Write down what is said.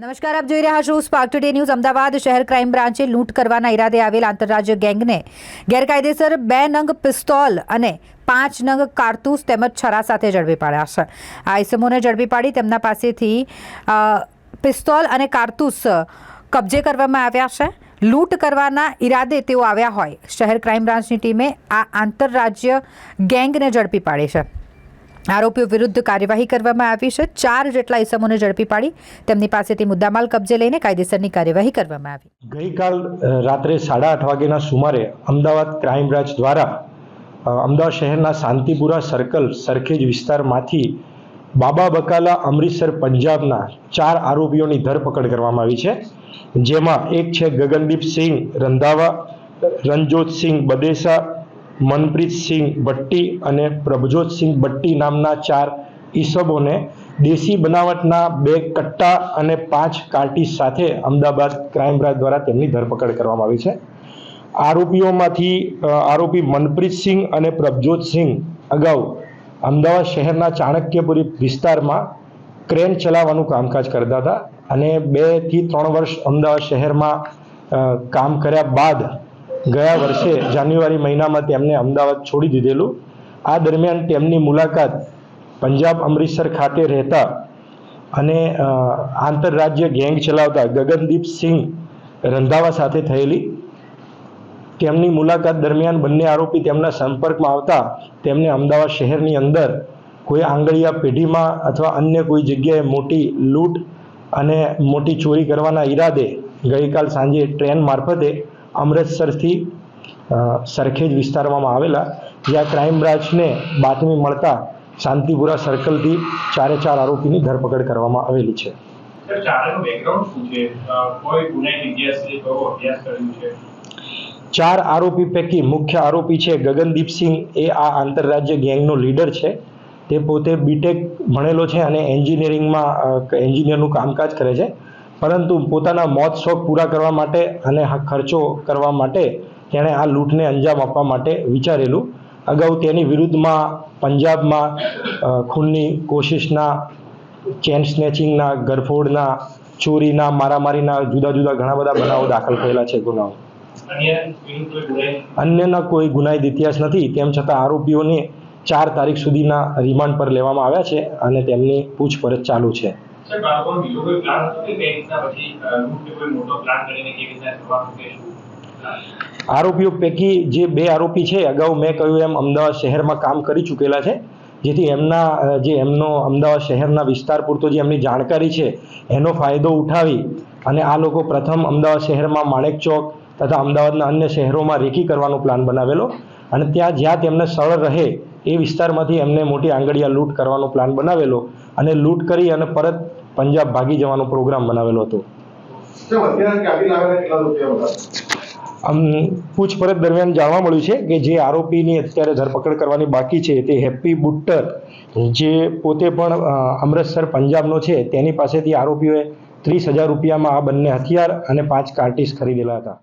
નમસ્કાર, આપ જોઈ રહ્યા છો સ્પાર્ક ટુડે ન્યૂઝ અમદાવાદ શહેર ક્રાઇમ બ્રાન્ચે લૂંટ કરવાના ઈરાદે આવેલ આંતરરાજ્ય ગેંગને ગેરકાયદેસર બે નંગ પિસ્તોલ અને પાંચ નંગ કારતૂસ તેમજ છરા સાથે ઝડપી પાડ્યા છે. આ ઇસમોને ઝડપી પાડી તેમના પાસેથી પિસ્તોલ અને કારતૂસ કબજે કરવામાં આવ્યા છે. લૂંટ કરવાના ઈરાદે તેઓ આવ્યા હોય. શહેર ક્રાઇમ બ્રાન્ચની ટીમે આ આંતરરાજ્ય ગેંગને ઝડપી પાડી છે. આરોપીઓ વિરુદ્ધ કાર્યવાહી કરવામાં આવી છે. ચાર જેટલા ઇસમોને ઝડપી પાડી તેમની પાસેથી મુદ્દામાલ કબજે લઈને કાયદેસરની કાર્યવાહી કરવામાં આવી. ગઈકાલ રાત્રે સાડા આઠ વાગ્યાના સુમારે અમદાવાદ ક્રાઇમ બ્રાન્ચ દ્વારા અમદાવાદ શહેરના શાંતિપુરા સર્કલ સરખેજ વિસ્તારમાંથી બાબા બકાલા અમૃતસર પંજાબના ચાર આરોપીઓની ધરપકડ કરવામાં આવી છે. જેમાં એક છે ગગનદીપ સિંહ રંધાવા, રણજોત સિંહ બદેસા મનપ્રીત સિંહ ભટ્ટી અને પ્રભજોત સિંહ ભટ્ટી નામના ચાર ઈસબોને દેશી બનાવટના બે કટ્ટા અને પાંચ કાર્ટી સાથે અમદાવાદ ક્રાઇમ બ્રાન્ચ દ્વારા તેમની ધરપકડ કરવામાં આવી છે. આરોપીઓમાંથી આરોપી મનપ્રીત સિંહ અને પ્રભજોત સિંહ અગાઉ અમદાવાદ શહેરના ચાણક્યપુરી વિસ્તારમાં ક્રેન ચલાવવાનું કામકાજ કરતા હતા અને બેથી ત્રણ વર્ષ અમદાવાદ શહેરમાં કામ કર્યા બાદ ગયા વર્ષે જાન્યુઆરી મહિનામાં તેમને અમદાવાદ છોડી દીધેલું. આ દરમિયાન તેમની મુલાકાત પંજાબ અમૃતસર ખાતે રહેતા અને આંતરરાજ્ય ગેંગ ચલાવતા ગગનદીપ સિંહ રંધાવા સાથે થયેલી. તેમની મુલાકાત દરમિયાન બંને આરોપી તેમના સંપર્કમાં આવતા તેમને અમદાવાદ શહેરની અંદર કોઈ આંગળીયા પેઢીમાં અથવા અન્ય કોઈ જગ્યાએ મોટી લૂંટ અને મોટી ચોરી કરવાના ઈરાદે ગઈકાલ સાંજે ટ્રેન મારફતે અમૃતસરથી સરખેજ વિસ્તારમાં આવેલા જ્યાં ક્રાઇમ બ્રાન્ચને બાતમી મળતા શાંતિપુરા સર્કલથી ચારે ચાર આરોપીની ધરપકડ કરવામાં આવેલી છે. ચાર આરોપી પૈકી મુખ્ય આરોપી છે ગગનદીપસિંહ એ આ આંતરરાજ્ય ગેંગનો લીડર છે. તે પોતે બીટેક ભણેલો છે અને એન્જિનિયરિંગમાં એન્જિનિયરનું કામકાજ કરે છે. પરંતુ પોતાના મોત શોખ પૂરા કરવા માટે અને ખર્ચો કરવા માટે તેણે આ લૂંટને અંજામ આપવા માટે વિચારેલું. અગાઉ તેની વિરુદ્ધમાં પંજાબમાં ખૂનની કોશિશના, ચેન સ્નેચિંગના, ગરફોડના, ચોરીના, મારામારીના, જુદા જુદા ઘણા બધા બનાવો દાખલ થયેલા છે ગુનાઓ. અન્યના કોઈ ગુનાહિત ઇતિહાસ નથી, તેમ છતાં આરોપીઓને ચાર તારીખ સુધીના રિમાન્ડ પર લેવામાં આવ્યા છે અને તેમની પૂછપરછ ચાલુ છે. સર બાળકોનો બીજો કોઈ પ્લાન હતો કે કઈ પછી રૂટ કોઈ મોટો પ્લાન કરીને કેવી રીતે થવાનું કે આરોપીઓ પૈકી જે બે આરોપી છે, અગાઉ મેં કહ્યું એમ અમદાવાદ શહેરમાં કામ કરી ચૂકેલા છે. જેથી એમના જે એમનો અમદાવાદ શહેરના વિસ્તાર પૂરતો જે એમની જાણકારી છે, એનો ફાયદો ઉઠાવી અને આ લોકો પ્રથમ અમદાવાદ શહેરમાં માણેક ચોક તથા અમદાવાદના અન્ય શહેરોમાં રેકી કરવાનો પ્લાન બનાવેલો. અને ત્યાં જ્યાં તેમને સરળ રહે એ વિસ્તારમાંથી એમને મોટી આંગળીયા લૂંટ કરવાનો પ્લાન બનાવેલો. અને લૂંટ કરી અને પરત પંજાબ ભાગી જવાનો પ્રોગ્રામ બનાવેલો હતો. પૂછપરછ દરમિયાન જાણવા મળ્યું છે કે જે આરોપીની અત્યારે ધરપકડ કરવાની બાકી છે તે હેપ્પી બુટ્ટર જે પોતે પણ અમૃતસર પંજાબનો છે તેની પાસેથી આરોપીઓએ ત્રીસ હજાર રૂપિયામાં આ બંને હથિયાર અને પાંચ કાર્ટીસ ખરીદેલા હતા.